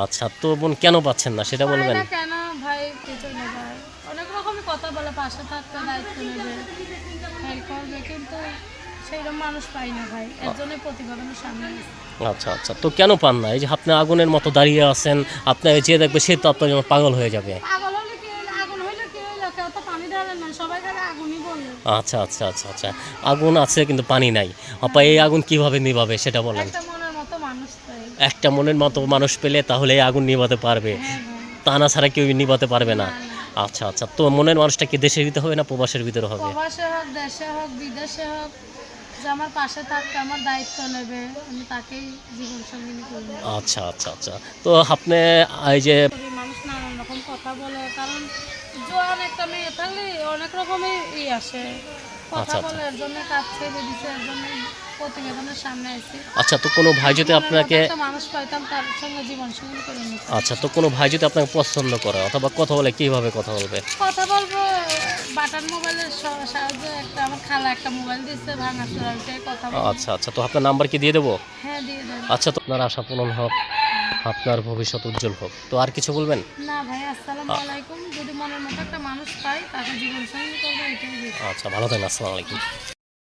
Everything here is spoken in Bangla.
আচ্ছা তো বোন কেন পাচ্ছেন না? সেটা বলবেন। কেন? ভাই নেবে অনেক রকমই কথা বলে পাশে থাকতে দায়িত্ব নেবে হেল্প করবে কিন্তু সেইরকম মানুষ পাই না ভাই। এর জন্য প্রতিবেদনের সামনে আচ্ছা আচ্ছা। তো কেন পান না? এই যে আপনি আগুনের মতো দাঁড়িয়ে আছেন আপনার যে দেখবে সে তো আপনার জন্য পাগল হয়ে যাবে। আগুন হলে কি হইল? আগুন হইলে কি হইল? কেউ তো পানি ঢালে না সবাই আগুনই বলে। আচ্ছা আচ্ছা আচ্ছা আচ্ছা। আগুন আছে কিন্তু পানি নাই। আপা এই আগুন কীভাবে নিভাবে সেটা বলেন। একটা মনের মতো মানুষ পেলে তাহলে আগুন নিভাতে পারবে। তা না ছাড়া কেউ নিভাতে পারবে না। আচ্ছা আচ্ছা তো মনের মানুষটা কি দেশের ভিতরে হবে না প্রবাসের ভিতরে হবে? প্রবাসে হোক দেশে হোক বিদেশে হোক যে আমার পাশে থাকতে আমার দায়িত্ব নেবে আমি তাকেই জীবন সঙ্গিনী করব আচ্ছা আচ্ছা আচ্ছা তো আপনি এই যে মানুষ নানান রকম কথা বলে কারণ জোয়ান একটা মেয়ে থাকলে অনেক রকমের ই আসে। কথা আচ্ছা, বলে এর জন্য কাজ ছেড়ে দিছে এর জন্য প্রতিবেদনের সামনে আসি আচ্ছা তো কোনো ভাই যদি আপনাকে মানুষ পাইতাম তার সঙ্গে জীবন সঙ্গী করে নিতাম। আচ্ছা তো কোনো ভাই যদি আপনাকে পছন্দ করে অথবা কথা বলে কীভাবে কথা বলবে? কথা বলব বাটন মোবাইলের সাহায্যে একটা আমার খালা একটা মোবাইল দিচ্ছে ভাঙা চোরা কথা আচ্ছা আচ্ছা তো আপনার নাম্বার কি দিয়ে দেবো? হ্যাঁ দিয়ে দেন আচ্ছা তো আপনার আশা পূরণ হোক আপনার ভবিষ্যৎ উজ্জ্বল হোক। তো আর কিছু বলবেন? না ভাই আসসালামু আলাইকুম। যদি মনের মতো একটা মানুষ পাই তাকে জীবন সঙ্গী করব এটাই আচ্ছা ভালো থাকেন আসসালামু আলাইকুম।